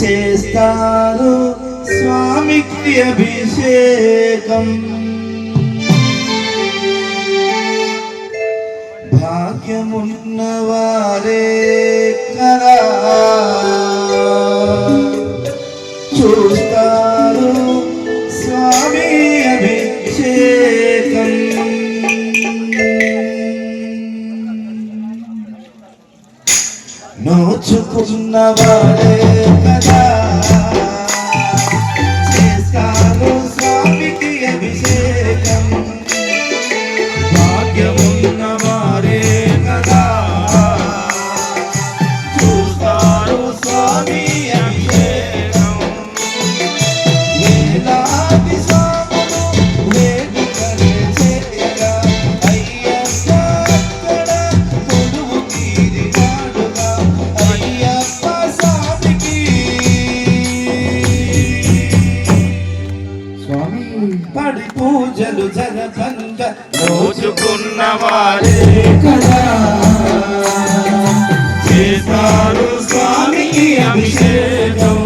చేస్తారు స్వామికి అభిషేకం. নবারে করা চুষ నోచుకున్న వారే కదా. చేస్తారు స్వామికి అభిషేకం.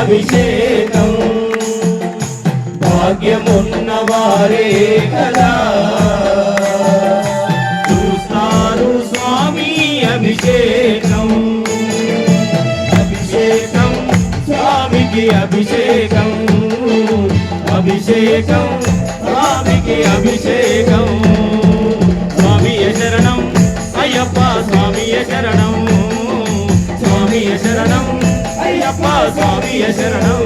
అభిషేకం. భాగ్యమున్న వారే కదా. చూస్తారు స్వామి అభిషేకం. అభిషేకం స్వామికి అభిషేకం. అభిషేకం స్వామికి అభిషేకం. ശരണം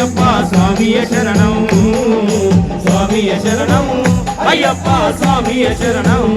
అయ్యప్ప స్వామియ శరణం. స్వామియ శరణం. అయ్యప్ప స్వామియ శరణం.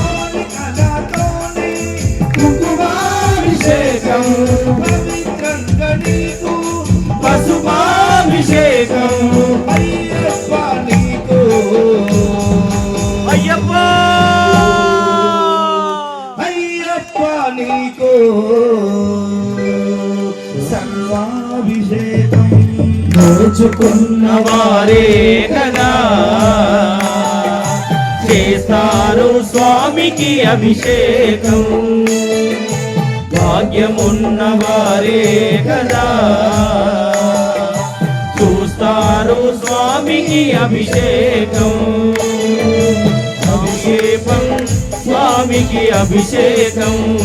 నీకు సర్వాభిషేకం దోచుకున్న వారే కదా. చేస్తారు స్వామికి అభిషేకం. భాగ్యమున్న వారే కదా. చూస్తారు స్వామికి అభిషేకం అభిషేకం. స్వామికి అభిషేకం.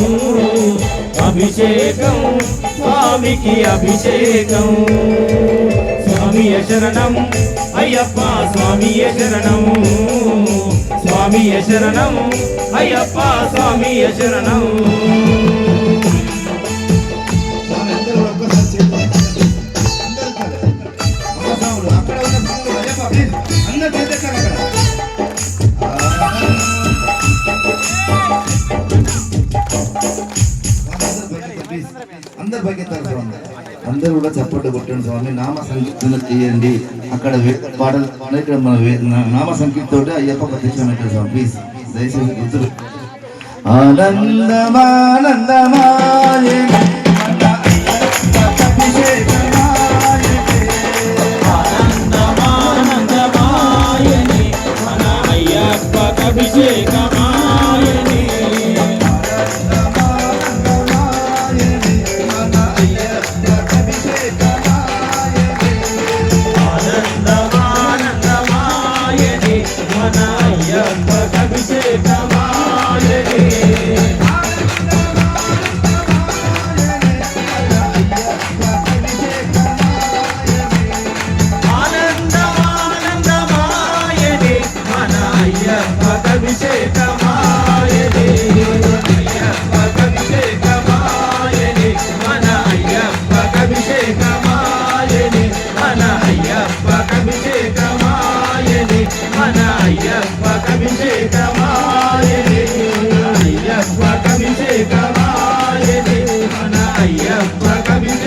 అభిషేకం స్వామికి అభిషేకం. స్వామియ శరణం? అయ్యప్ప స్వామియ శరణం? స్వామియ శరణం? అయ్యప్ప స్వామియ శరణం? కూడా చప్పట్లు కొట్టండి స్వామి. నామ సంకీర్తన చేయండి. అక్కడ పాటలు ఇక్కడ మన నామ సంకీర్తోటి అయ్యప్ప ప్రత్యక్షం పెట్టండి స్వామి. ప్లీజ్ దయచేసి గుర్తులు ఆనందమానందమాయ. అయ్యప్ప